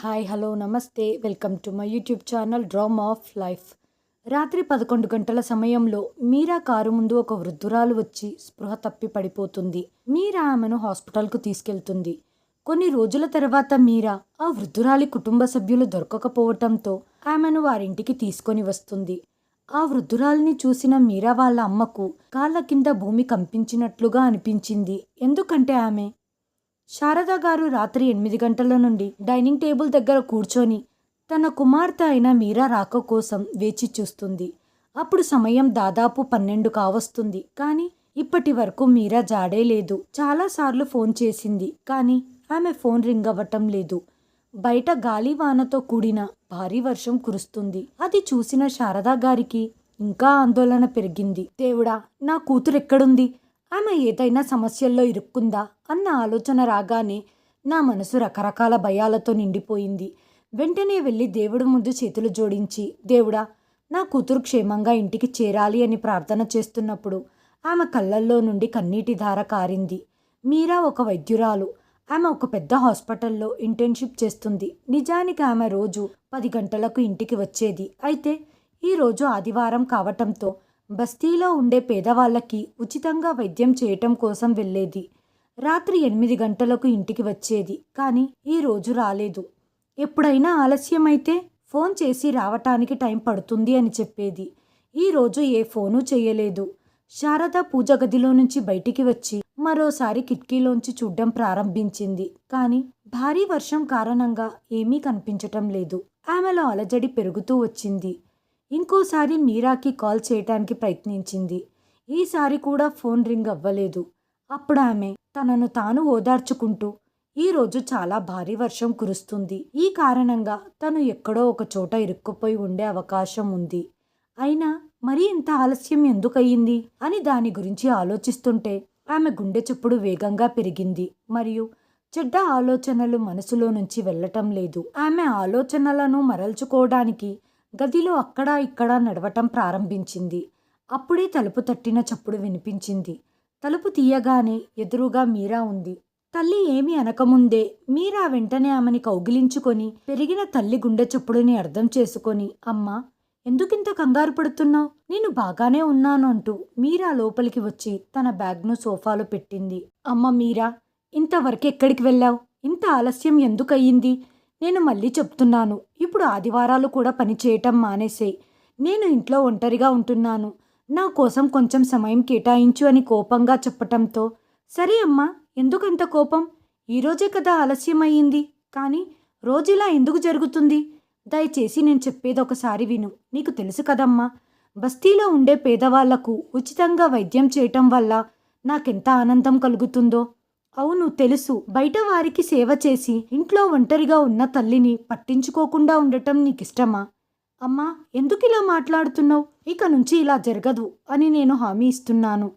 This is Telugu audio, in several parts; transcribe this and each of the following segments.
హాయ్ హలో నమస్తే. Welcome to my YouTube channel dream of life. రాత్రి పదకొండు గంటల సమయంలో మీరా కారు ముందు ఒక వృద్ధురాలు వచ్చి స్పృహ తప్పి పడిపోతుంది. మీరా ఆమెను హాస్పిటల్కు తీసుకెళ్తుంది. కొన్ని రోజుల తర్వాత మీరా ఆ వృద్ధురాలి కుటుంబ సభ్యులు దొరకకపోవటంతో ఆమెను వారింటికి తీసుకొని వస్తుంది. ఆ వృద్ధురాలిని చూసిన మీరా వాళ్ళ అమ్మకు కాళ్ళ కింద భూమి కంపించినట్లుగా అనిపించింది. ఎందుకంటే ఆమె శారద గారు రాత్రి ఎనిమిది గంటల నుండి డైనింగ్ టేబుల్ దగ్గర కూర్చొని తన కుమార్తె అయిన మీరా రాక కోసం వేచి చూస్తుంది. అప్పుడు సమయం దాదాపు పన్నెండు కావస్తుంది. కానీ ఇప్పటి వరకు మీరా జాడే లేదు. చాలాసార్లు ఫోన్ చేసింది. కానీ ఆమె ఫోన్ రింగ్ అవ్వటం లేదు. బయట గాలి వానతో కూడిన భారీ వర్షం కురుస్తుంది. అది చూసిన శారదా గారికి ఇంకా ఆందోళన పెరిగింది. దేవుడా నా కూతురు ఎక్కడుంది? ఆమె ఏదైనా సమస్యల్లో ఇరుక్కుందా? అన్న ఆలోచన రాగానే నా మనసు రకరకాల భయాలతో నిండిపోయింది. వెంటనే వెళ్ళి దేవుడి ముందు చేతులు జోడించి దేవుడా నా కూతురు క్షేమంగా ఇంటికి చేరాలి అని ప్రార్థన చేస్తున్నప్పుడు ఆమె కళ్ళల్లో నుండి కన్నీటి ధార కారింది. మీరా ఒక వైద్యురాలు. ఆమె ఒక పెద్ద హాస్పిటల్లో ఇంటర్న్షిప్ చేస్తుంది. నిజానికి ఆమె రోజు పది గంటలకు ఇంటికి వచ్చేది. అయితే ఈరోజు ఆదివారం కావటంతో బస్తీలో ఉండే పేదవాళ్ళకి ఉచితంగా వైద్యం చేయటం కోసం వెళ్ళేది. రాత్రి ఎనిమిది గంటలకు ఇంటికి వచ్చేది కానీ ఈ రోజు రాలేదు. ఎప్పుడైనా ఆలస్యమైతే ఫోన్ చేసి రావటానికి టైం పడుతుంది అని చెప్పేది. ఈరోజు ఏ ఫోను చేయలేదు. శారద పూజ గదిలో నుంచి బయటికి వచ్చి మరోసారి కిటికీలోంచి చూడ్డం ప్రారంభించింది కానీ భారీ వర్షం కారణంగా ఏమీ కనిపించటం లేదు. ఆమెలో అలజడి పెరుగుతూ వచ్చింది. ఇంకోసారి మీరాకి కాల్ చేయటానికి ప్రయత్నించింది. ఈసారి కూడా ఫోన్ రింగ్ అవ్వలేదు. అప్పుడు ఆమె తనను తాను ఓదార్చుకుంటూ ఈరోజు చాలా భారీ వర్షం కురుస్తుంది. ఈ కారణంగా తను ఎక్కడో ఒక చోట ఇరుక్కుపోయి ఉండే అవకాశం ఉంది. అయినా మరి ఇంత ఆలస్యం ఎందుకయ్యింది? అని దాని గురించి ఆలోచిస్తుంటే ఆమె గుండె చప్పుడు వేగంగా పెరిగింది. మరియు చెడ్డ ఆలోచనలు మనసులో నుంచి వెళ్ళటం లేదు. ఆమె ఆలోచనలను మరల్చుకోవడానికి గదిలో అక్కడా ఇక్కడా నడవటం ప్రారంభించింది. అప్పుడే తలుపు తట్టిన చప్పుడు వినిపించింది. తలుపు తీయగానే ఎదురుగా మీరా ఉంది. తల్లి ఏమీ అనకముందే మీరా వెంటనే ఆమెని కౌగిలించుకొని పెరిగిన తల్లి గుండె చప్పుడుని అర్థం చేసుకొని అమ్మా ఎందుకింత కంగారు పడుతున్నావు? నేను బాగానే ఉన్నాను అంటూ మీరా లోపలికి వచ్చి తన బ్యాగ్ను సోఫాలో పెట్టింది. అమ్మ మీరా ఇంతవరకు ఎక్కడికి వెళ్ళావు? ఇంత ఆలస్యం ఎందుకయ్యింది? నేను మళ్ళీ చెప్తున్నాను. ఇప్పుడు ఆదివారాలు కూడా పని చేయటం మానేసేయ్. నేను ఇంట్లో ఒంటరిగా ఉంటున్నాను. నా కోసం కొంచెం సమయం కేటాయించు అని కోపంగా చెప్పటంతో సరే అమ్మా ఎందుకంత కోపం? ఈరోజే కదా ఆలస్యమయ్యింది. కానీ రోజులా ఎందుకు జరుగుతుంది? దయచేసి నేను చెప్పేది ఒకసారి విను. నీకు తెలుసు కదమ్మా బస్తీలో ఉండే పేదవాళ్ళకు ఉచితంగా వైద్యం చేయటం వల్ల నాకెంత ఆనందం కలుగుతుందో. అవును తెలుసు. బయట వారికి సేవ చేసి ఇంట్లో ఒంటరిగా ఉన్న తల్లిని పట్టించుకోకుండా ఉండటం నీకిష్టమా? అమ్మా ఎందుకు ఇలా మాట్లాడుతున్నావు? ఇక నుంచి ఇలా జరగదు అని నేను హామీ ఇస్తున్నాను.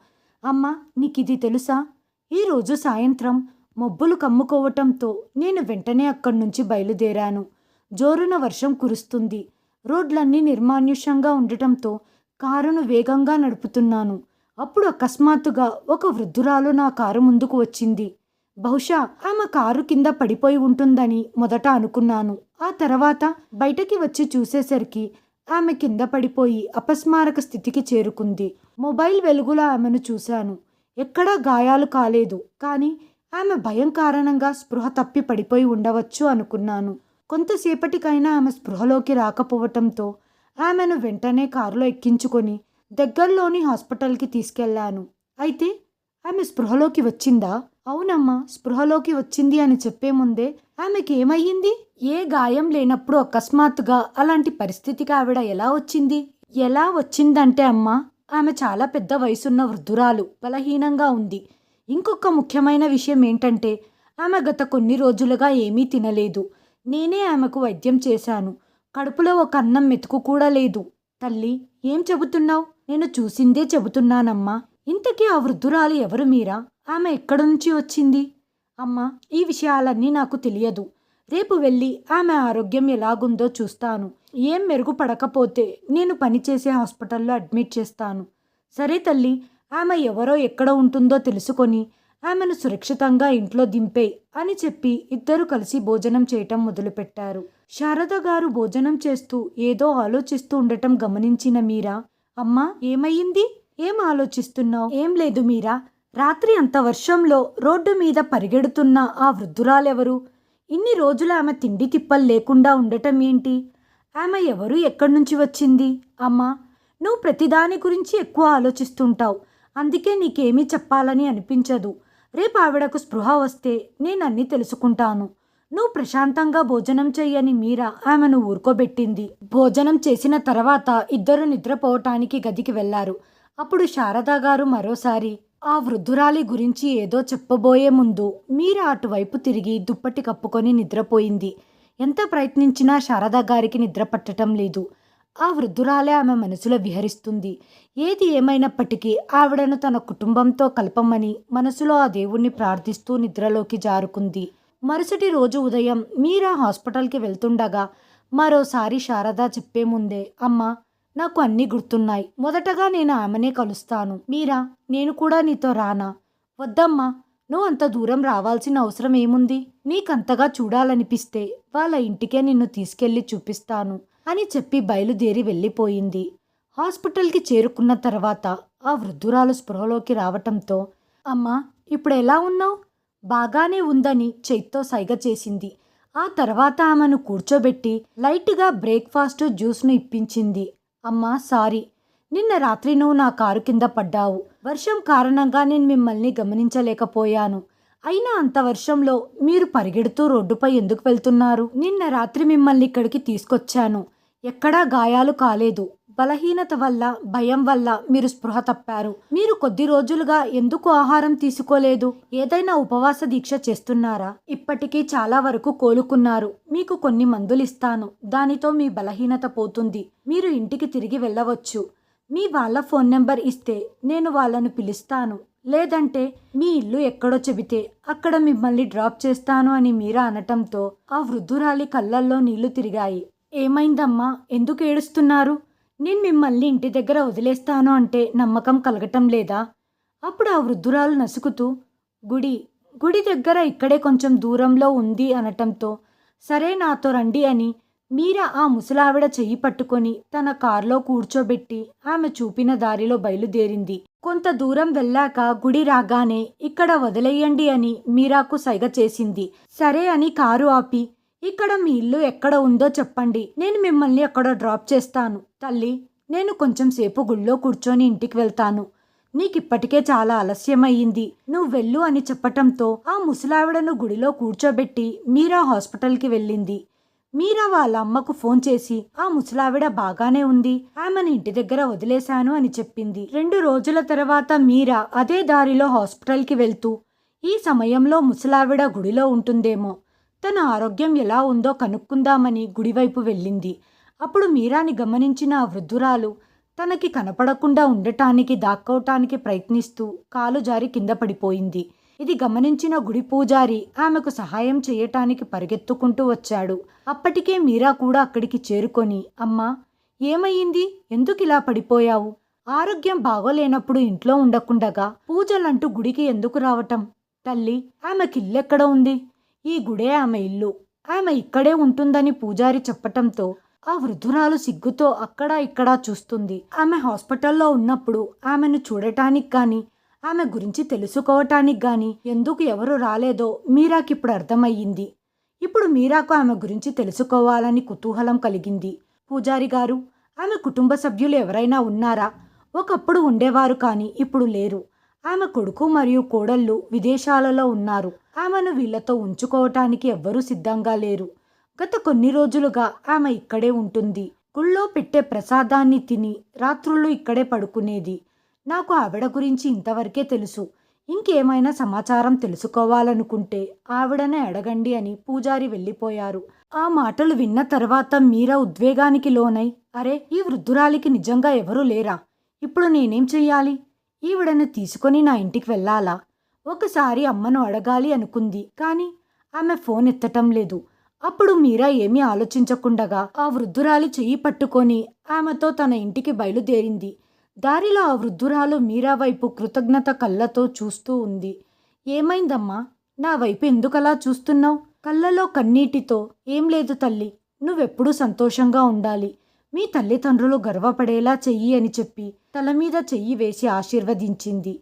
అమ్మా ఇది తెలుసా? ఈరోజు సాయంత్రం మబ్బులు కమ్ముకోవటంతో నేను వెంటనే అక్కడి నుంచి బయలుదేరాను. జోరున వర్షం కురుస్తుంది. రోడ్లన్నీ నిర్మానుష్యంగా ఉండటంతో కారును వేగంగా నడుపుతున్నాను. అప్పుడు అకస్మాత్తుగా ఒక వృద్ధురాలు నా కారు ముందుకు వచ్చింది. బహుశా ఆమె కారు కింద పడిపోయి ఉంటుందని మొదట అనుకున్నాను. ఆ తర్వాత బయటకి వచ్చి చూసేసరికి ఆమె కింద పడిపోయి అపస్మారక స్థితికి చేరుకుంది. మొబైల్ వెలుగులో ఆమెను చూశాను. ఎక్కడా గాయాలు కాలేదు. కానీ ఆమె భయం కారణంగా స్పృహ తప్పి పడిపోయి ఉండవచ్చు అనుకున్నాను. కొంతసేపటికైనా ఆమె స్పృహలోకి రాకపోవటంతో ఆమెను వెంటనే కారులో ఎక్కించుకొని దగ్గరలోని హాస్పిటల్కి తీసుకెళ్ళాను. అయితే ఆమె స్పృహలోకి వచ్చిందా? అవునమ్మా స్పృహలోకి వచ్చింది అని చెప్పే ముందే ఆమెకి ఏమయ్యింది? ఏ గాయం లేనప్పుడు అకస్మాత్తుగా అలాంటి పరిస్థితికి ఆవిడ ఎలా వచ్చింది? ఎలా వచ్చిందంటే అమ్మా ఆమె చాలా పెద్ద వయసున్న వృద్ధురాలు బలహీనంగా ఉంది. ఇంకొక ముఖ్యమైన విషయం ఏంటంటే ఆమె గత కొన్ని రోజులుగా ఏమీ తినలేదు. నేనే ఆమెకు వైద్యం చేశాను. కడుపులో ఒక అన్నం మెతుకు కూడా లేదు. తల్లి ఏం చెబుతున్నావు? నేను చూసిందే చెబుతున్నానమ్మా. ఇంతకీ ఆ వృద్ధురాలు ఎవరు మీరా? ఆమె ఎక్కడి నుంచి వచ్చింది? అమ్మ ఈ విషయాలన్నీ నాకు తెలియదు. రేపు వెళ్ళి ఆమె ఆరోగ్యం ఎలాగుందో చూస్తాను. ఏం మెరుగుపడకపోతే నేను పనిచేసే హాస్పిటల్లో అడ్మిట్ చేస్తాను. సరే తల్లి ఆమె ఎవరో ఎక్కడ ఉంటుందో తెలుసుకొని ఆమెను సురక్షితంగా ఇంట్లో దింపే అని చెప్పి ఇద్దరు కలిసి భోజనం చేయటం మొదలుపెట్టారు. శారద గారు భోజనం చేస్తూ ఏదో ఆలోచిస్తూ ఉండటం గమనించిన మీరా? అమ్మా ఏమయ్యింది? ఏం ఆలోచిస్తున్నావు? ఏం లేదు మీరా? రాత్రి అంత వర్షంలో రోడ్డు మీద పరిగెడుతున్న ఆ వృద్ధురాలెవరు? ఇన్ని రోజులు ఆమె తిండి తిప్పలు లేకుండా ఉండటం ఏంటి? ఆమె ఎవరు? ఎక్కడి నుంచి వచ్చింది? అమ్మా నువ్వు ప్రతిదాని గురించి ఎక్కువ ఆలోచిస్తుంటావు. అందుకే నీకేమీ చెప్పాలని అనిపించదు. రేపు ఆవిడకు స్పృహ వస్తే నేను తెలుసుకుంటాను. నువ్వు ప్రశాంతంగా భోజనం చెయ్యని మీరా ఆమెను ఊరుకోబెట్టింది. భోజనం చేసిన తర్వాత ఇద్దరు నిద్రపోవటానికి గదికి వెళ్ళారు. అప్పుడు శారదా గారు మరోసారి ఆ వృద్ధురాలి గురించి ఏదో చెప్పబోయే ముందు మీరా అటువైపు తిరిగి దుప్పటి కప్పుకొని నిద్రపోయింది. ఎంత ప్రయత్నించినా శారదా గారికి నిద్ర పట్టటం లేదు. ఆ వృద్ధురాలే ఆమె మనసులో విహరిస్తుంది. ఏది ఏమైనప్పటికీ ఆవిడను తన కుటుంబంతో కలపమని మనసులో ఆ దేవుణ్ణి ప్రార్థిస్తూ నిద్రలోకి జారుకుంది. మరుసటి రోజు ఉదయం మీరా హాస్పిటల్కి వెళ్తుండగా మరోసారి శారద చెప్పే ముందే అమ్మా నాకు అన్నీ గుర్తున్నాయి. మొదటగా నేను ఆమెనే కలుస్తాను. మీరా? నేను కూడా నీతో రానా? వద్దమ్మా నువ్వు అంత దూరం రావాల్సిన అవసరం ఏముంది? నీకంతగా చూడాలనిపిస్తే వాళ్ళ ఇంటికే నిన్ను తీసుకెళ్ళి చూపిస్తాను అని చెప్పి బయలుదేరి వెళ్ళిపోయింది. హాస్పిటల్కి చేరుకున్న తర్వాత ఆ వృద్ధురాలు స్పృహలోకి రావటంతో అమ్మా ఇప్పుడు ఎలా ఉన్నావు? బాగానే ఉందని చేత్తో సైగ చేసింది. ఆ తర్వాత ఆమెను కూర్చోబెట్టి లైట్గా బ్రేక్ఫాస్ట్ జ్యూస్ను ఇప్పించింది. అమ్మా సారీ. నిన్న రాత్రి నువ్వు నా కారు కింద పడ్డావు. వర్షం కారణంగా నేను మిమ్మల్ని గమనించలేకపోయాను. అయినా అంత వర్షంలో మీరు పరిగెడుతూ రోడ్డుపై ఎందుకు వెళ్తున్నారు? నిన్న రాత్రి మిమ్మల్ని ఇక్కడికి తీసుకొచ్చాను. ఎక్కడా గాయాలు కాలేదు. బలహీనత వల్ల భయం వల్ల మీరు స్పృహ తప్పారు. మీరు కొద్ది రోజులుగా ఎందుకు ఆహారం తీసుకోలేదు? ఏదైనా ఉపవాస దీక్ష చేస్తున్నారా? ఇప్పటికీ చాలా వరకు కోలుకున్నారు. మీకు కొన్ని మందులు ఇస్తాను దానితో మీ బలహీనత పోతుంది. మీరు ఇంటికి తిరిగి వెళ్ళవచ్చు. మీ వాళ్ళ ఫోన్ నెంబర్ ఇస్తే నేను వాళ్ళను పిలుస్తాను. లేదంటే మీ ఇల్లు ఎక్కడో చెబితే అక్కడ మిమ్మల్ని డ్రాప్ చేస్తాను అని మీరా అనటంతో ఆ వృద్ధురాలి కళ్ళల్లో నీళ్ళు తిరిగాయి. ఏమైందమ్మా? ఎందుకు ఏడుస్తున్నారు? నేను మిమ్మల్ని ఇంటి దగ్గర వదిలేస్తాను అంటే నమ్మకం కలగటం లేదా? అప్పుడు ఆ వృద్ధురాలు నసుకుతూ గుడి గుడి దగ్గర ఇక్కడే కొంచెం దూరంలో ఉంది అనటంతో సరే నాతో రండి అని మీరా ఆ ముసలావిడ చెయ్యి పట్టుకొని తన కారులో కూర్చోబెట్టి ఆమె చూపిన దారిలో బయలుదేరింది. కొంత దూరం వెళ్ళాక గుడి రాగానే ఇక్కడ వదిలేయండి అని మీరాకు సైగ చేసింది. సరే అని కారు ఆపి ఇక్కడ మీ ఇల్లు ఎక్కడ ఉందో చెప్పండి. నేను మిమ్మల్ని అక్కడ డ్రాప్ చేస్తాను. తల్లి నేను కొంచెం సేపు గుళ్ళో కూర్చొని ఇంటికి వెళ్తాను. నీకిప్పటికే చాలా ఆలస్యమయ్యింది. నువ్వు వెళ్ళు అని చెప్పటంతో ఆ ముసలావిడను గుడిలో కూర్చోబెట్టి మీరా హాస్పిటల్కి వెళ్ళింది. మీరా వాళ్ళ అమ్మకు ఫోన్ చేసి ఆ ముసలావిడ బాగానే ఉంది. ఆమెను ఇంటి దగ్గర వదిలేశాను అని చెప్పింది. రెండు రోజుల తర్వాత మీరా అదే దారిలో హాస్పిటల్కి వెళ్తూ ఈ సమయంలో ముసలావిడ గుడిలో ఉంటుందేమో. తన ఆరోగ్యం ఎలా ఉందో కనుక్కుందామని గుడివైపు వెళ్ళింది. అప్పుడు మీరాని గమనించిన ఆ వృద్ధురాలు తనకి కనపడకుండా ఉండటానికి దాక్కోవటానికి ప్రయత్నిస్తూ కాలు జారి కింద పడిపోయింది. ఇది గమనించిన గుడి పూజారి ఆమెకు సహాయం చేయటానికి పరిగెత్తుకుంటూ వచ్చాడు. అప్పటికే మీరా కూడా అక్కడికి చేరుకొని అమ్మా ఏమయ్యింది? ఎందుకు ఇలా పడిపోయావు? ఆరోగ్యం బాగోలేనప్పుడు ఇంట్లో ఉండకుండగా పూజలంటూ గుడికి ఎందుకు రావటం? తల్లి ఆమెకిల్లెక్కడ ఉంది? ఈ గుడే ఆమె ఇల్లు. ఆమె ఇక్కడే ఉంటుందని పూజారి చెప్పటంతో ఆ వృద్ధురాలు సిగ్గుతో అక్కడా ఇక్కడా చూస్తుంది. ఆమె హాస్పిటల్లో ఉన్నప్పుడు ఆమెను చూడటానికి కానీ ఆమె గురించి తెలుసుకోవటానికి కానీ ఎందుకు ఎవరు రాలేదో మీరాకిప్పుడు అర్థమయ్యింది. ఇప్పుడు మీరాకు ఆమె గురించి తెలుసుకోవాలని కుతూహలం కలిగింది. పూజారి గారు ఆమె కుటుంబ సభ్యులు ఎవరైనా ఉన్నారా? ఒకప్పుడు ఉండేవారు కానీ ఇప్పుడు లేరు. ఆమె కొడుకు మరియు కోడళ్ళు విదేశాలలో ఉన్నారు. ఆమెను వీళ్ళతో ఉంచుకోవటానికి ఎవ్వరూ సిద్ధంగా లేరు. గత కొన్ని రోజులుగా ఆమె ఇక్కడే ఉంటుంది. గుళ్ళో పెట్టే ప్రసాదాన్ని తిని రాత్రుళ్ళు ఇక్కడే పడుకునేది. నాకు ఆవిడ గురించి ఇంతవరకే తెలుసు. ఇంకేమైనా సమాచారం తెలుసుకోవాలనుకుంటే ఆవిడనే అడగండి అని పూజారి వెళ్ళిపోయారు. ఆ మాటలు విన్న తర్వాత మీరా ఉద్వేగానికి లోనై అరే ఈ వృద్ధురాలికి నిజంగా ఎవరూ లేరా? ఇప్పుడు నేనేం చెయ్యాలి? ఈవిడను తీసుకొని నా ఇంటికి వెళ్ళాలా? ఒకసారి అమ్మను అడగాలి అనుకుంది కానీ ఆమె ఫోన్ ఎత్తటం లేదు. అప్పుడు మీరా ఏమీ ఆలోచించకుండగా ఆ వృద్ధురాలి చెయ్యి పట్టుకొని ఆమెతో తన ఇంటికి బయలుదేరింది. దారిలో ఆ వృద్ధురాలు మీరా వైపు కృతజ్ఞత కళ్ళతో చూస్తూ ఉంది. ఏమైందమ్మా? నా వైపు ఎందుకలా చూస్తున్నావు? కళ్ళలో కన్నీటితో ఏం లేదు తల్లి నువ్వెప్పుడూ సంతోషంగా ఉండాలి. మీ తల్లిదండ్రులు గర్వపడేలా చెయ్యి అని చెప్పి తల మీద చెయ్యి వేసి ఆశీర్వదించింది.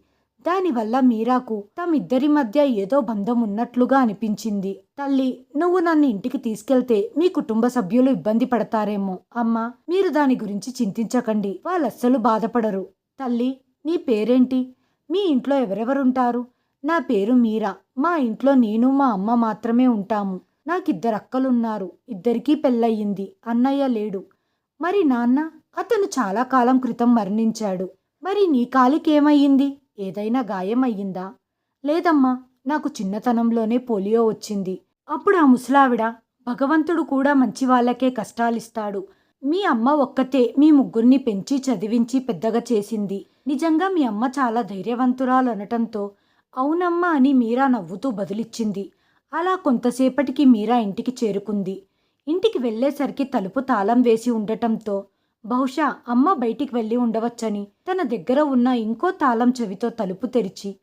దానివల్ల మీరాకు తమిద్దరి మధ్య ఏదో బంధం ఉన్నట్లుగా అనిపించింది. తల్లి నువ్వు నన్ను ఇంటికి తీసుకెళ్తే మీ కుటుంబ సభ్యులు ఇబ్బంది పడతారేమో. అమ్మా మీరు దాని గురించి చింతించకండి. వాళ్ళస్సలు బాధపడరు. తల్లి నీ పేరేంటి? మీ ఇంట్లో ఎవరెవరుంటారు? నా పేరు మీరా. మా ఇంట్లో నేను మా అమ్మ మాత్రమే ఉంటాము. నాకిద్దరు అక్కలున్నారు ఇద్దరికీ పెళ్ళయింది. అన్నయ్య లేడు. మరి నాన్న అతను చాలా కాలం క్రితం మరణించాడు. మరి నీ కాలికేమయ్యింది? ఏదైనా గాయం అయ్యిందా లేదమ్మా నాకు చిన్నతనంలోనే పోలియో వచ్చింది. అప్పుడు ఆ ముసలావిడ భగవంతుడు కూడా మంచి వాళ్ళకే కష్టాలిస్తాడు. మీ అమ్మ ఒక్కతే మీ ముగ్గురిని పెంచి చదివించి పెద్దగా చేసింది. నిజంగా మీ అమ్మ చాలా ధైర్యవంతురాలు అనటంతో అవునమ్మా అని మీరా నవ్వుతూ బదులిచ్చింది. అలా కొంతసేపటికి మీరా ఇంటికి చేరుకుంది. ఇంటికి వెళ్ళేసరికి తలుపు తాళం వేసి ఉండటంతో బహుశా అమ్మ బయటికి వెళ్ళి ఉండవచ్చని తన దగ్గర ఉన్న ఇంకో తాళం చెవితో తలుపు తెరిచి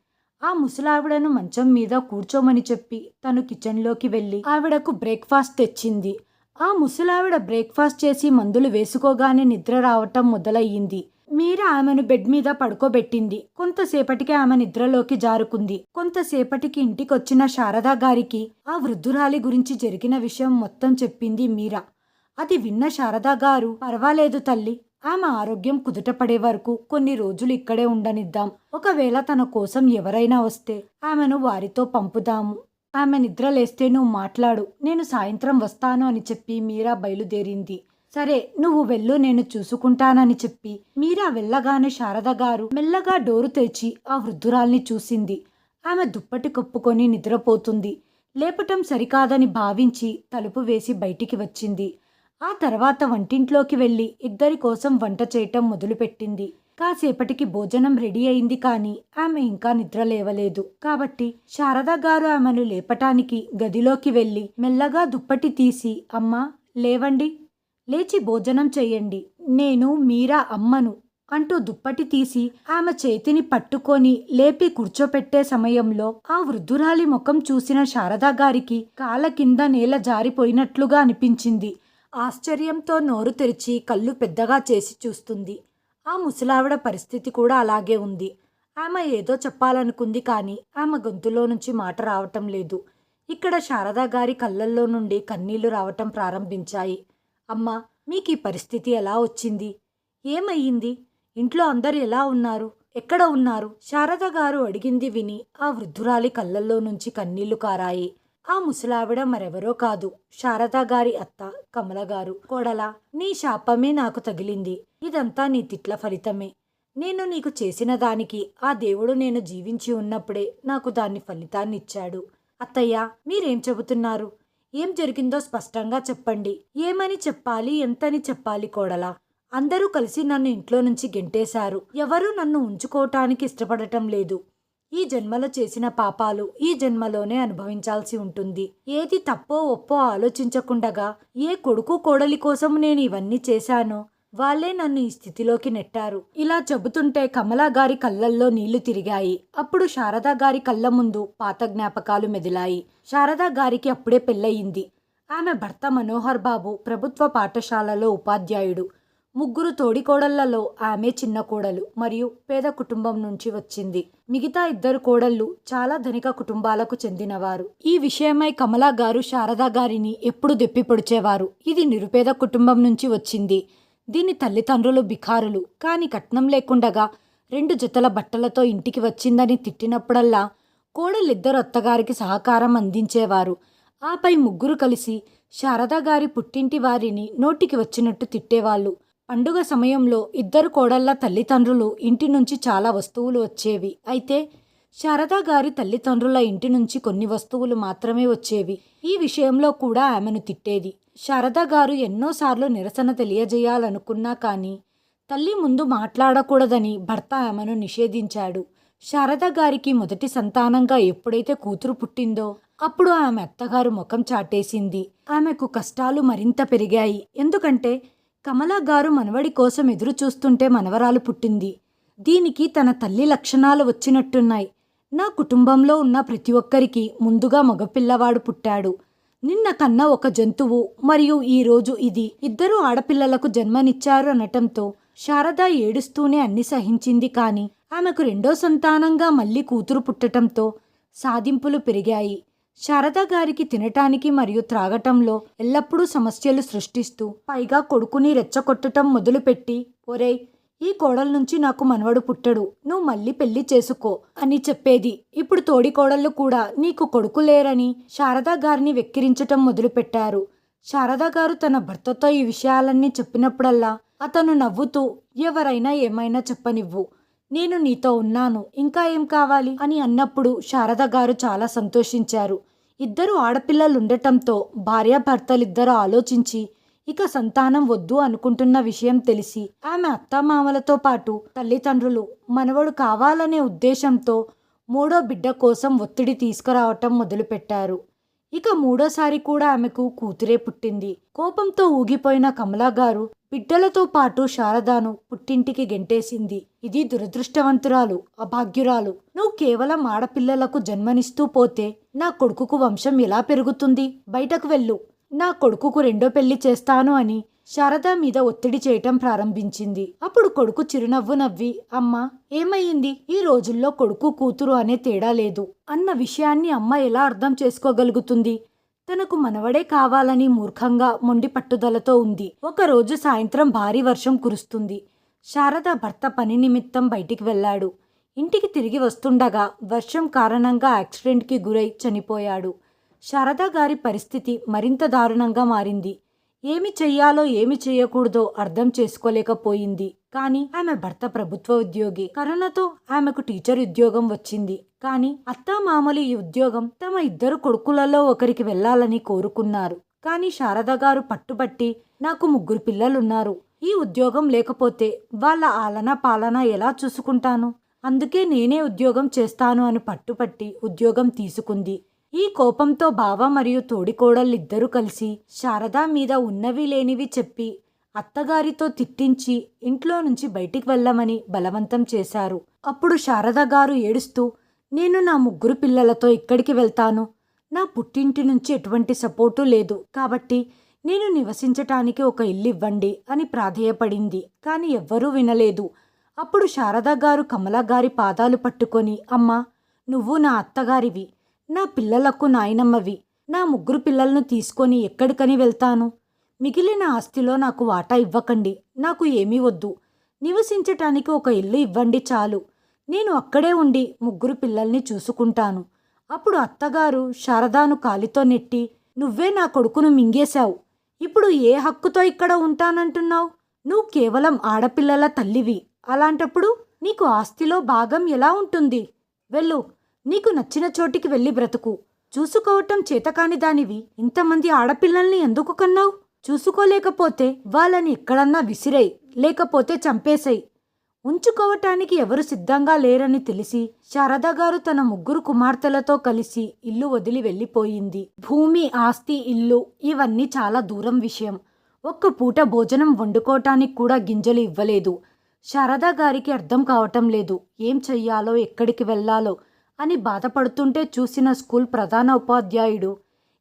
ఆ ముసలావిడను మంచం మీద కూర్చోమని చెప్పి తను కిచెన్లోకి వెళ్ళి ఆవిడకు బ్రేక్ఫాస్ట్ తెచ్చింది. ఆ ముసలావిడ బ్రేక్ఫాస్ట్ చేసి మందులు వేసుకోగానే నిద్ర రావటం మొదలయ్యింది. మీరా ఆమెను బెడ్ మీద పడుకోబెట్టింది. కొంతసేపటికి ఆమె నిద్రలోకి జారుకుంది. కొంతసేపటికి ఇంటికొచ్చిన శారదా గారికి ఆ వృద్ధురాలి గురించి జరిగిన విషయం మొత్తం చెప్పింది మీరా. అది విన్న శారదా గారు పర్వాలేదు తల్లి ఆమె ఆరోగ్యం కుదుటపడే వరకు కొన్ని రోజులు ఇక్కడే ఉండనిద్దాం. ఒకవేళ తన కోసం ఎవరైనా వస్తే ఆమెను వారితో పంపుదాము. ఆమె నిద్ర లేస్తే నువ్వు మాట్లాడు. నేను సాయంత్రం వస్తాను అని చెప్పి మీరా బయలుదేరింది. సరే నువ్వు వెళ్ళు నేను చూసుకుంటానని చెప్పి మీరా వెళ్ళగానే శారద గారు మెల్లగా డోరు తెరిచి ఆ వృద్ధురాల్ని చూసింది. ఆమె దుప్పటి కప్పుకొని నిద్రపోతుంది. లేపటం సరికాదని భావించి తలుపు వేసి బయటికి వచ్చింది. ఆ తర్వాత వంటింట్లోకి వెళ్ళి ఇద్దరి కోసం వంట చేయటం మొదలుపెట్టింది. కాసేపటికి భోజనం రెడీ అయింది కానీ ఆమె ఇంకా నిద్ర లేవలేదు. కాబట్టి శారద గారు ఆమెను లేపటానికి గదిలోకి వెళ్ళి మెల్లగా దుప్పటి తీసి అమ్మా లేవండి. లేచి భోజనం చేయండి నేను మీరా అమ్మను అంటూ దుప్పటి తీసి ఆమె చేతిని పట్టుకొని లేపి కూర్చోపెట్టే సమయంలో ఆ వృద్ధురాలి ముఖం చూసిన శారదా గారికి కాల కింద నేల జారిపోయినట్లుగా అనిపించింది. ఆశ్చర్యంతో నోరు తెరిచి కళ్ళు పెద్దగా చేసి చూస్తుంది. ఆ ముసలావిడ పరిస్థితి కూడా అలాగే ఉంది. ఆమె ఏదో చెప్పాలనుకుంది కానీ ఆమె గొంతులో నుంచి మాట రావటం లేదు. ఇక్కడ శారదా గారి కళ్ళల్లో నుండి కన్నీళ్ళు రావటం ప్రారంభించాయి. అమ్మా మీకు ఈ పరిస్థితి ఎలా వచ్చింది? ఏమయ్యింది? ఇంట్లో అందరు ఎలా ఉన్నారు? ఎక్కడ ఉన్నారు? శారద గారు అడిగింది విని ఆ వృద్ధురాలి కళ్ళల్లో నుంచి కన్నీళ్ళు కారాయి. ఆ ముసలావిడ మరెవరో కాదు. శారదా గారి అత్త కమల గారు. కోడల నీ శాపమే నాకు తగిలింది. ఇదంతా నీ తిట్ల ఫలితమే. నేను నీకు చేసిన దానికి ఆ దేవుడు నేను జీవించి ఉన్నప్పుడే నాకు దాన్ని ఫలితాన్ని ఇచ్చాడు అత్తయ్య మీరేం చెబుతున్నారు? ఏం జరిగిందో స్పష్టంగా చెప్పండి. ఏమని చెప్పాలి? ఎంతని చెప్పాలి కోడలా? అందరూ కలిసి నన్ను ఇంట్లో నుంచి గెంటేశారు. ఎవరూ నన్ను ఉంచుకోవటానికి ఇష్టపడటం లేదు. ఈ జన్మలో చేసిన పాపాలు ఈ జన్మలోనే అనుభవించాల్సి ఉంటుంది. ఏది తప్పో ఒప్పో ఆలోచించకుండగా ఏ కొడుకు కోడలి కోసం నేను ఇవన్నీ చేశానో వాళ్ళే నన్ను ఈ స్థితిలోకి నెట్టారు. ఇలా చెబుతుంటే కమలా గారి కళ్ళల్లో నీళ్ళు తిరిగాయి. అప్పుడు శారదా గారి కళ్ళ ముందు పాత జ్ఞాపకాలు మెదిలాయి. శారదా గారికి అప్పుడే పెళ్ళయింది. ఆమె భర్త మనోహర్ బాబు ప్రభుత్వ పాఠశాలలో ఉపాధ్యాయుడు. ముగ్గురు తోడికోడళ్ళలో ఆమె చిన్న కోడలు మరియు పేద కుటుంబం నుంచి వచ్చింది. మిగతా ఇద్దరు కోడళ్ళు చాలా ధనిక కుటుంబాలకు చెందినవారు. ఈ విషయమై కమలా గారు శారదా గారిని ఎప్పుడు దెప్పి పొడిచేవారు. ఇది నిరుపేద కుటుంబం నుంచి వచ్చింది. దీని తల్లిదండ్రులు బిఖారులు. కాని కట్నం లేకుండగా రెండు జతల బట్టలతో ఇంటికి వచ్చిందని తిట్టినప్పుడల్లా కోడలిద్దరు అత్తగారికి సహకారం అందించేవారు. ఆపై ముగ్గురు కలిసి శారదా గారి పుట్టింటి వారిని నోటికి వచ్చినట్టు తిట్టేవాళ్ళు. పండుగ సమయంలో ఇద్దరు కోడళ్ళ తల్లిదండ్రులు ఇంటి నుంచి చాలా వస్తువులు వచ్చేవి. అయితే శారదా గారి తల్లిదండ్రుల ఇంటి నుంచి కొన్ని వస్తువులు మాత్రమే వచ్చేవి. ఈ విషయంలో కూడా ఆమెను తిట్టేది. శారదా గారు ఎన్నోసార్లు నిరసన తెలియజేయాలనుకున్నా కానీ తల్లి ముందు మాట్లాడకూడదని భర్త ఆమెను నిషేధించాడు. శారద గారికి మొదటి సంతానంగా ఎప్పుడైతే కూతురు పుట్టిందో అప్పుడు ఆమె అత్తగారు ముఖం చాటేసింది. ఆమెకు కష్టాలు మరింత పెరిగాయి. ఎందుకంటే కమలా గారు మనవడి కోసం ఎదురు చూస్తుంటే మనవరాలు పుట్టింది. దీనికి తన తల్లి లక్షణాలు వచ్చినట్టున్నాయి. నా కుటుంబంలో ఉన్న ప్రతి ఒక్కరికి ముందుగా మగపిల్లవాడు పుట్టాడు. నిన్న కన్నా ఒక జంతువు మరియు ఈరోజు ఇది ఇద్దరు ఆడపిల్లలకు జన్మనిచ్చారు అనటంతో శారద ఏడుస్తూనే అన్ని సహించింది కాని ఆమెకు రెండో సంతానంగా మళ్ళీ కూతురు పుట్టటంతో సాధింపులు పెరిగాయి. శారద గారికి తినటానికి మరియు త్రాగటంలో ఎల్లప్పుడూ సమస్యలు సృష్టిస్తూ పైగా కొడుకుని రెచ్చగొట్టటం మొదలుపెట్టి ఒరేయ్ ఈ కోడల నుంచి నాకు మనవడు పుట్టడు. నువ్వు మళ్ళీ పెళ్ళి చేసుకో అని చెప్పేది. ఇప్పుడు తోడి కోడళ్ళు కూడా నీకు కొడుకు లేరని శారదా గారిని వెక్కిరించటం మొదలుపెట్టారు. శారదా గారు తన భర్తతో ఈ విషయాలన్నీ చెప్పినప్పుడల్లా అతను నవ్వుతూ ఎవరైనా ఏమైనా చెప్పనివ్వు. నేను నీతో ఉన్నాను. ఇంకా ఏం కావాలి? అని అన్నప్పుడు శారద గారు చాలా సంతోషించారు. ఇద్దరు ఆడపిల్లలు ఉండటంతో భార్యాభర్తలిద్దరూ ఆలోచించి ఇక సంతానం వద్దు అనుకుంటున్న విషయం తెలిసి ఆమె అత్తమామలతో పాటు తల్లిదండ్రులు మనవడు కావాలనే ఉద్దేశంతో మూడో బిడ్డ కోసం ఒత్తిడి తీసుకురావటం మొదలుపెట్టారు. ఇక మూడోసారి కూడా ఆమెకు కూతురే పుట్టింది. కోపంతో ఊగిపోయిన కమలా గారు బిడ్డలతో పాటు శారదాను పుట్టింటికి గెంటేసింది. ఇది దురదృష్టవంతురాలు అభాగ్యురాలు. నువ్వు కేవలం ఆడపిల్లలకు జన్మనిస్తూ పోతే నా కొడుకుకు వంశం ఎలా పెరుగుతుంది? బయటకు వెళ్ళు. నా కొడుకుకు రెండో పెళ్ళి చేస్తాను అని శారద మీద ఒత్తిడి చేయటం ప్రారంభించింది. అప్పుడు కొడుకు చిరునవ్వు నవ్వి అమ్మ ఏమయ్యింది? ఈ రోజుల్లో కొడుకు కూతురు అనే తేడా లేదు. అన్న విషయాన్ని అమ్మ ఎలా అర్థం చేసుకోగలుగుతుంది? తనకు మనవడే కావాలని మూర్ఖంగా మొండి పట్టుదలతో ఉంది. ఒకరోజు సాయంత్రం భారీ వర్షం కురుస్తుంది. శారద భర్త పని నిమిత్తం బయటికి వెళ్ళాడు. ఇంటికి తిరిగి వస్తుండగా వర్షం కారణంగా యాక్సిడెంట్కి గురై చనిపోయాడు. శారదా గారి పరిస్థితి మరింత దారుణంగా మారింది. ఏమి చెయ్యాలో ఏమి చేయకూడదో అర్థం చేసుకోలేకపోయింది. కానీ ఆమె భర్త ప్రభుత్వ ఉద్యోగి. కరోనాతో ఆమెకు టీచర్ ఉద్యోగం వచ్చింది. కానీ అత్తామామలు ఈ ఉద్యోగం తమ ఇద్దరు కొడుకులలో ఒకరికి వెళ్ళాలని కోరుకున్నారు. కానీ శారద గారు పట్టుబట్టి నాకు ముగ్గురు పిల్లలున్నారు. ఈ ఉద్యోగం లేకపోతే వాళ్ళ ఆలన పాలన ఎలా చూసుకుంటాను? అందుకే నేనే ఉద్యోగం చేస్తాను అని పట్టుపట్టి ఉద్యోగం తీసుకుంది. ఈ కోపంతో బావ మరియు తోడికోడళ్ళిద్దరూ కలిసి శారదా మీద ఉన్నవి లేనివి చెప్పి అత్తగారితో తిట్టించి ఇంట్లో నుంచి బయటికి వెళ్ళమని బలవంతం చేశారు. అప్పుడు శారద గారు ఏడుస్తూ నేను నా ముగ్గురు పిల్లలతో ఇక్కడికి వెళ్తాను. నా పుట్టింటి నుంచి ఎటువంటి సపోర్టు లేదు. కాబట్టి నేను నివసించటానికి ఒక ఇల్లు ఇవ్వండి అని ప్రాధేయపడింది. కానీ ఎవ్వరూ వినలేదు. అప్పుడు శారద గారు కమలా గారి పాదాలు పట్టుకొని అమ్మా నువ్వు నా అత్తగారివి. నా పిల్లలకు నాయనమ్మవి నా ముగ్గురు పిల్లలను తీసుకొని ఎక్కడికని వెళ్తాను? మిగిలిన ఆస్తిలో నాకు వాటా ఇవ్వకండి నాకు ఏమీ వద్దు. నివసించటానికి ఒక ఇల్లు ఇవ్వండి చాలు. నేను అక్కడే ఉండి ముగ్గురు పిల్లల్ని చూసుకుంటాను. అప్పుడు అత్తగారు శారదాను కాలితో నెట్టి నువ్వే నా కొడుకును మింగేశావు. ఇప్పుడు ఏ హక్కుతో ఇక్కడ ఉంటానంటున్నావు? నువ్వు కేవలం ఆడపిల్లల తల్లివి. అలాంటప్పుడు నీకు ఆస్తిలో భాగం ఎలా ఉంటుంది? వెళ్ళు. నీకు నచ్చిన చోటికి వెళ్ళి బ్రతుకు. చూసుకోవటం చేతకాని దానివి. ఇంతమంది ఆడపిల్లల్ని ఎందుకు కన్నావు? చూసుకోలేకపోతే వాళ్ళని ఎక్కడన్నా విసిరేయ్ లేకపోతే చంపేసేయ్. ఉంచుకోవటానికి ఎవరు సిద్ధంగా లేరని తెలిసి శారదా గారు తన ముగ్గురు కుమార్తెలతో కలిసి ఇల్లు వదిలి వెళ్ళిపోయింది. భూమి ఆస్తి ఇల్లు ఇవన్నీ చాలా దూరం విషయం. ఒక్క పూట భోజనం వండుకోవటానికి కూడా గింజలు ఇవ్వలేదు. శారదా గారికి అర్థం కావటం లేదు. ఏం చెయ్యాలో ఎక్కడికి వెళ్ళాలో అని బాధపడుతుంటే చూసిన స్కూల్ ప్రధాన ఉపాధ్యాయుడు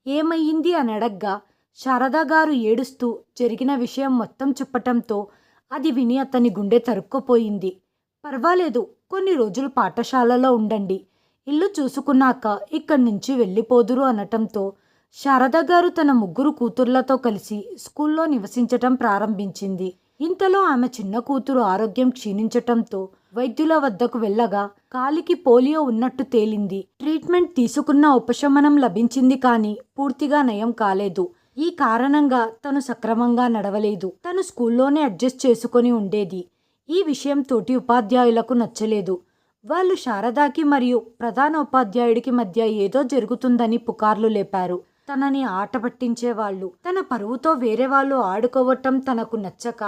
ఏమయ్యింది? అని అడగ్గా శారదా గారు ఏడుస్తూ జరిగిన విషయం మొత్తం చెప్పటంతో అది విని అతని గుండె తరుక్కుపోయింది. పర్వాలేదు కొన్ని రోజులు పాఠశాలలో ఉండండి. ఇల్లు చూసుకున్నాక ఇక్కడి నుంచి వెళ్ళిపోదురు అనటంతో శారద గారు తన ముగ్గురు కూతుర్లతో కలిసి స్కూల్లో నివసించటం ప్రారంభించింది. ఇంతలో ఆమె చిన్న కూతురు ఆరోగ్యం క్షీణించటంతో వైద్యుల వద్దకు వెళ్ళగా కాలికి పోలియో ఉన్నట్టు తేలింది. ట్రీట్మెంట్ తీసుకున్న ఉపశమనం లభించింది కానీ పూర్తిగా నయం కాలేదు. ఈ కారణంగా తను సక్రమంగా నడవలేదు. తను స్కూల్లోనే అడ్జస్ట్ చేసుకొని ఉండేది. ఈ విషయం తోటి ఉపాధ్యాయులకు నచ్చలేదు. వాళ్ళు శారదాకి మరియు ప్రధాన ఉపాధ్యాయుడికి మధ్య ఏదో జరుగుతుందని పుకార్లు లేపారు. తనని ఆట పట్టించేవాళ్ళు. తన పరువుతో వేరే వాళ్ళు ఆడుకోవటం తనకు నచ్చక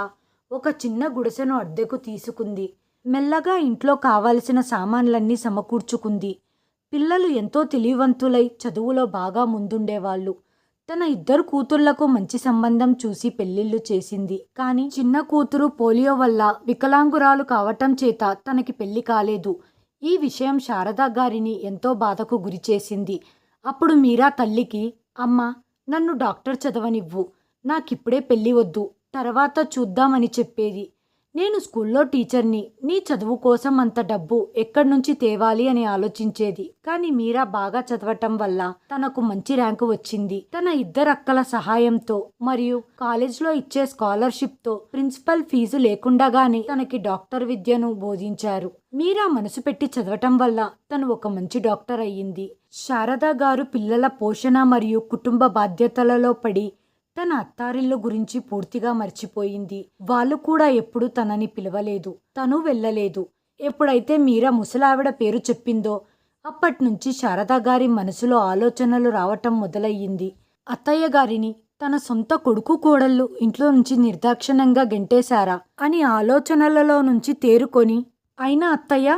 ఒక చిన్న గుడిసెను అద్దెకు తీసుకుంది. మెల్లగా ఇంట్లో కావలసిన సామాన్లన్నీ సమకూర్చుకుంది. పిల్లలు ఎంతో తెలివివంతులై చదువులో బాగా ముందుండేవాళ్ళు. తన ఇద్దరు కూతుళ్ళకు మంచి సంబంధం చూసి పెళ్ళిళ్ళు చేసింది. కానీ చిన్న కూతురు పోలియో వల్ల వికలాంగురాలు కావటం చేత తనకి పెళ్ళి కాలేదు. ఈ విషయం శారదా గారిని ఎంతో బాధకు గురిచేసింది అప్పుడు మీరా తల్లికి అమ్మ నన్ను డాక్టర్ చదవనివ్వు. నాకిప్పుడే పెళ్ళి వద్దు. తర్వాత చూద్దామని చెప్పేది. నేను స్కూల్లో టీచర్ని నీ చదువు కోసం అంత డబ్బు ఎక్కడి నుంచి తేవాలి అని ఆలోచించేది. కానీ మీరా బాగా చదవటం వల్ల తనకు మంచి ర్యాంకు వచ్చింది. తన ఇద్దరు అక్కల సహాయంతో మరియు కాలేజ్లో ఇచ్చే స్కాలర్షిప్తో ప్రిన్సిపల్ ఫీజు లేకుండాగానే తనకి డాక్టర్ విద్యను బోధించారు. మీరా మనసు పెట్టి చదవటం వల్ల తను ఒక మంచి డాక్టర్ అయ్యింది. శారదా గారు పిల్లల పోషణ మరియు కుటుంబ బాధ్యతలలో పడి తన అత్తారిళ్ళ గురించి పూర్తిగా మర్చిపోయింది. వాళ్ళు కూడా ఎప్పుడు తనని పిలవలేదు. తను వెళ్ళలేదు. ఎప్పుడైతే మీరా ముసలావిడ పేరు చెప్పిందో అప్పట్నుంచి శారదా గారి మనసులో ఆలోచనలు రావటం మొదలయ్యింది. అత్తయ్య గారిని తన సొంత కొడుకు కోడళ్ళు ఇంట్లో నుంచి నిర్దాక్షణంగా గెంటేశారా అని ఆలోచనలలో నుంచి తేరుకొని అయినా అత్తయ్య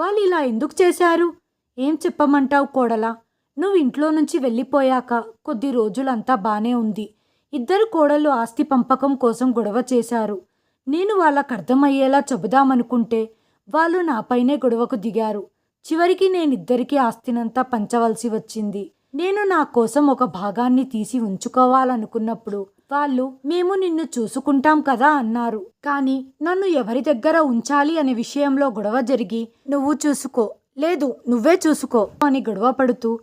వాళ్ళు ఇలా ఎందుకు చేశారు? ఏం చెప్పమంటావు కోడలా? నువ్వు ఇంట్లో నుంచి వెళ్ళిపోయాక కొద్ది రోజులంతా బానే ఉంది. ఇద్దరు కోడళ్ళు ఆస్తి పంపకం కోసం గొడవ చేశారు. నేను వాళ్ళకు అర్థమయ్యేలా చెబుదామనుకుంటే వాళ్ళు నాపైనే గొడవకు దిగారు. చివరికి నేనిద్దరికీ ఆస్తినంతా పంచవలసి వచ్చింది. నేను నా కోసం ఒక భాగాన్ని తీసి ఉంచుకోవాలనుకున్నప్పుడు వాళ్ళు మేము నిన్ను చూసుకుంటాం కదా అన్నారు. కానీ నన్ను ఎవరి దగ్గర ఉంచాలి అనే విషయంలో గొడవ జరిగి నువ్వు చూసుకో. లేదు నువ్వే చూసుకో అని గొడవ పడుతూ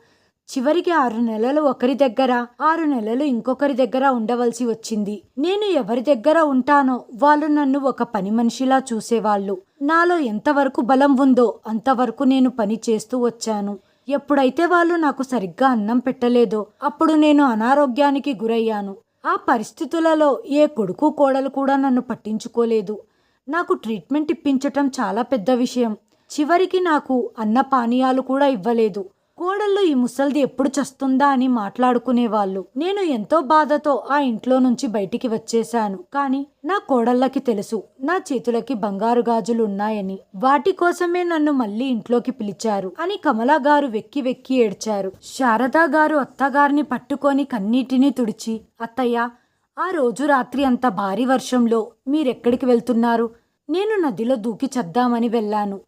చివరికి ఆరు నెలలు ఒకరి దగ్గర ఆరు నెలలు ఇంకొకరి దగ్గర ఉండవలసి వచ్చింది. నేను ఎవరి దగ్గర ఉంటానో వాళ్ళు నన్ను ఒక పని మనిషిలా చూసేవాళ్ళు. నాలో ఎంతవరకు బలం ఉందో అంతవరకు నేను పని చేస్తూ వచ్చాను. ఎప్పుడైతే వాళ్ళు నాకు సరిగ్గా అన్నం పెట్టలేదో అప్పుడు నేను అనారోగ్యానికి గురయ్యాను. ఆ పరిస్థితులలో ఏ కొడుకు కోడలు కూడా నన్ను పట్టించుకోలేదు. నాకు ట్రీట్మెంట్ ఇప్పించటం చాలా పెద్ద విషయం. చివరికి నాకు అన్న పానీయాలు కూడా ఇవ్వలేదు. కోడళ్ళు ఈ ముసల్ది ఎప్పుడు చస్తుందా అని మాట్లాడుకునేవాళ్ళు. నేను ఎంతో బాధతో ఆ ఇంట్లో నుంచి బయటికి వచ్చేశాను. కానీ నా కోడళ్ళకి తెలుసు నా చేతులకి బంగారు గాజులు ఉన్నాయని. వాటి కోసమే నన్ను మళ్ళీ ఇంట్లోకి పిలిచారు అని కమలా గారు వెక్కి వెక్కి ఏడ్చారు. శారదా గారు అత్తగారిని పట్టుకొని కన్నీటిని తుడిచి అత్తయ్య ఆ రోజు రాత్రి అంత భారీ వర్షంలో మీరెక్కడికి వెళ్తున్నారు? నేను నదిలో దూకి చద్దామని వెళ్ళాను.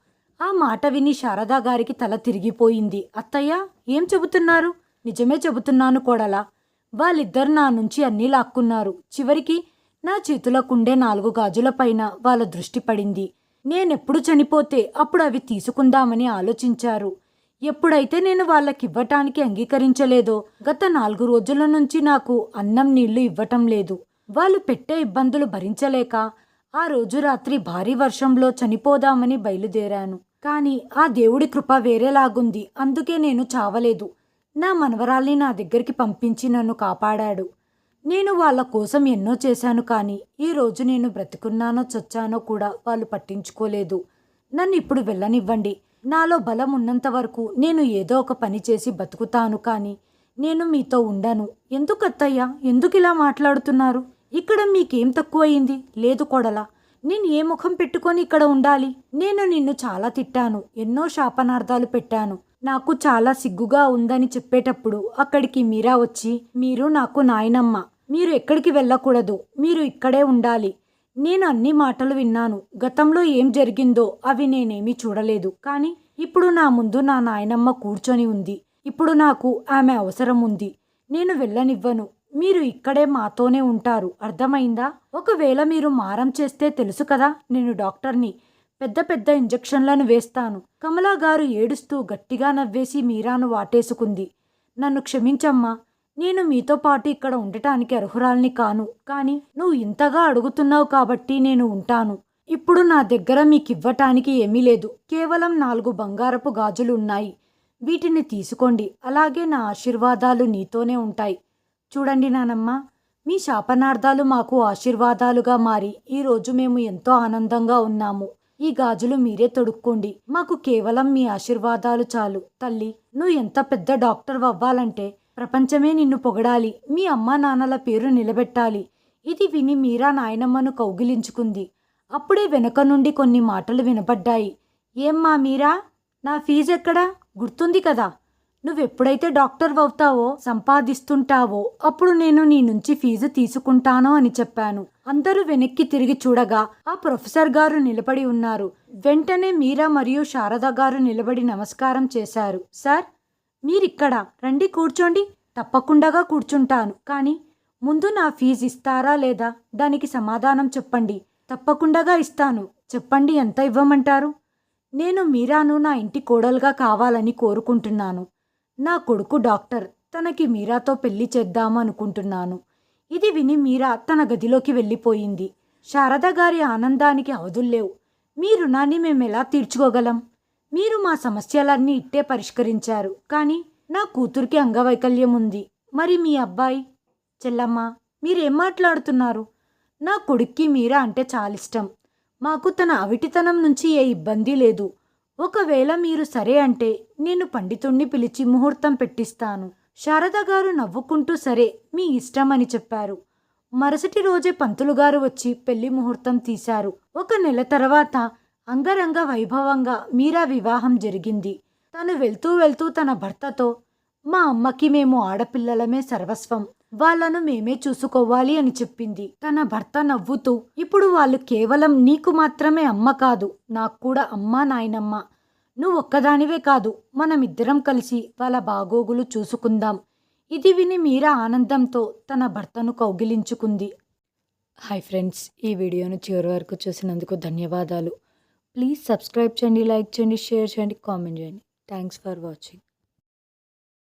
ఆ మాట విని శారదా గారికి తల తిరిగిపోయింది. అత్తయ్య ఏం చెబుతున్నారు? నిజమే చెబుతున్నాను కోడలా. వాళ్ళిద్దరు నా నుంచి అన్నీ లాక్కున్నారు. చివరికి నా చేతులకుండే నాలుగు గాజులపైన వాళ్ళ దృష్టి పడింది. నేనెప్పుడు చనిపోతే అప్పుడు అవి తీసుకుందామని ఆలోచించారు. ఎప్పుడైతే నేను వాళ్ళకివ్వటానికి అంగీకరించలేదో గత నాలుగు రోజుల నుంచి నాకు అన్నం నీళ్ళు ఇవ్వటం లేదు. వాళ్ళు పెట్టే ఇబ్బందులు భరించలేక ఆ రోజు రాత్రి భారీ వర్షంలో చనిపోదామని బయలుదేరాను. కానీ ఆ దేవుడి కృప వేరేలాగుంది. అందుకే నేను చావలేదు. నా మనవరాల్ని నా దగ్గరికి పంపించి నన్ను కాపాడాడు. నేను వాళ్ళ కోసం ఎన్నో చేశాను కానీ ఈ రోజు నేను బ్రతికున్నానో చచ్చానో కూడా వాళ్ళు పట్టించుకోలేదు. నన్ను ఇప్పుడు వెళ్ళనివ్వండి. నాలో బలం ఉన్నంత వరకు నేను ఏదో ఒక పని చేసి బతుకుతాను కానీ నేను మీతో ఉండను. ఎందుకు అత్తయ్య ఎందుకు ఇలా మాట్లాడుతున్నారు? ఇక్కడ మీకేం తక్కువయింది? లేదు కొడలా. నేను ఏ ముఖం పెట్టుకొని ఇక్కడ ఉండాలి? నేను నిన్ను చాలా తిట్టాను. ఎన్నో శాపనార్థాలు పెట్టాను. నాకు చాలా సిగ్గుగా ఉందని చెప్పేటప్పుడు అక్కడికి మీరా వచ్చి మీరు నాకు నాయనమ్మ. మీరు ఎక్కడికి వెళ్ళకూడదు. మీరు ఇక్కడే ఉండాలి. నేను అన్ని మాటలు విన్నాను. గతంలో ఏం జరిగిందో అవి నేనేమీ చూడలేదు. కానీ ఇప్పుడు నా ముందు నా నాయనమ్మ కూర్చొని ఉంది. ఇప్పుడు నాకు ఆమె అవసరం ఉంది. నేను వెళ్ళనివ్వను. మీరు ఇక్కడే మాతోనే ఉంటారు. అర్థమైందా? ఒకవేళ మీరు మారం చేస్తే తెలుసు కదా నేను డాక్టర్ని పెద్ద పెద్ద ఇంజెక్షన్లను వేస్తాను. కమలా గారు ఏడుస్తూ గట్టిగా నవ్వేసి మీరాను వాటేసుకుంది. నన్ను క్షమించమ్మా నేను మీతో పాటు ఇక్కడ ఉండటానికి అర్హురాల్ని కాను. కానీ నువ్వు ఇంతగా అడుగుతున్నావు కాబట్టి నేను ఉంటాను. ఇప్పుడు నా దగ్గర మీకు ఇవ్వటానికి ఏమీ లేదు. కేవలం నాలుగు బంగారపు గాజులు ఉన్నాయి వీటిని తీసుకోండి. అలాగే నా ఆశీర్వాదాలు నీతోనే ఉంటాయి. చూడండి నానమ్మ మీ శాపనార్థాలు మాకు ఆశీర్వాదాలుగా మారి ఈరోజు మేము ఎంతో ఆనందంగా ఉన్నాము. ఈ గాజులు మీరే తొడుక్కోండి. మాకు కేవలం మీ ఆశీర్వాదాలు చాలు. తల్లి నువ్వు ఎంత పెద్ద డాక్టర్ అవ్వాలంటే ప్రపంచమే నిన్ను పొగడాలి. మీ అమ్మా నాన్నల పేరు నిలబెట్టాలి. ఇది విని మీరా నాయనమ్మను కౌగిలించుకుంది. అప్పుడే వెనుక నుండి కొన్ని మాటలు వినపడ్డాయి. ఏమ్మా మీరా నా ఫీజు ఎక్కడా గుర్తుంది కదా? నువ్వెప్పుడైతే డాక్టర్ అవుతావో సంపాదిస్తుంటావో అప్పుడు నేను నీ నుంచి ఫీజు తీసుకుంటాను అని చెప్పాను. అందరూ వెనక్కి తిరిగి చూడగా ఆ ప్రొఫెసర్ గారు నిలబడి ఉన్నారు. వెంటనే మీరా మరియు శారద గారు నిలబడి నమస్కారం చేశారు. సార్ మీరిక్కడ రండి కూర్చోండి. తప్పకుండా కూర్చుంటాను. కానీ ముందు నా ఫీజు ఇస్తారా లేదా? దానికి సమాధానం చెప్పండి. తప్పకుండా ఇస్తాను. చెప్పండి ఎంత ఇవ్వమంటారు? నేను మీరాను నా ఇంటి కోడలుగా కావాలని కోరుకుంటున్నాను. నా కొడుకు డాక్టర్. తనకి మీరాతో పెళ్ళి చేద్దామనుకుంటున్నాను. ఇది విని మీరా తన గదిలోకి వెళ్ళిపోయింది. శారద గారి ఆనందానికి అవధుల్లేవు మీ రుణాన్ని మేము ఎలా తీర్చుకోగలం? మీరు మా సమస్యలన్నీ ఇట్టే పరిష్కరించారు. కానీ నా కూతురికి అంగవైకల్యం ఉంది. మరి మీ అబ్బాయి? చెల్లమ్మ మీరేం మాట్లాడుతున్నారు? నా కొడుక్కి మీరా అంటే చాలా ఇష్టం. మాకు తన అవిటితనం నుంచి ఏ ఇబ్బంది లేదు. ఒకవేళ మీరు సరే అంటే నేను పండితుణ్ణి పిలిచి ముహూర్తం పెట్టిస్తాను. శారద గారు నవ్వుకుంటూ సరే మీ ఇష్టం అని చెప్పారు. మరుసటి రోజే పంతులు గారు వచ్చి పెళ్ళి ముహూర్తం తీశారు. ఒక నెల తర్వాత అంగరంగ వైభవంగా మీరా వివాహం జరిగింది. తను వెళ్తూ వెళ్తూ తన భర్తతో మా అమ్మకి మేము ఆడపిల్లలమే సర్వస్వం వాళ్ళను మేమే చూసుకోవాలి అని చెప్పింది. తన భర్త నవ్వుతూ ఇప్పుడు వాళ్ళు కేవలం నీకు మాత్రమే అమ్మ కాదు నాకు కూడా అమ్మ నాయనమ్మ. నువ్వు ఒక్కదానివే కాదు మనమిద్దరం కలిసి వాళ్ళ బాగోగులు చూసుకుందాం. ఇది విని మీరా ఆనందంతో తన భర్తను కౌగిలించుకుంది. హాయ్ ఫ్రెండ్స్ ఈ వీడియోను చివరి వరకు చూసినందుకు ధన్యవాదాలు. ప్లీజ్ సబ్స్క్రైబ్ చేయండి లైక్ చేయండి షేర్ చేయండి కామెంట్ చేయండి. Thanks for watching.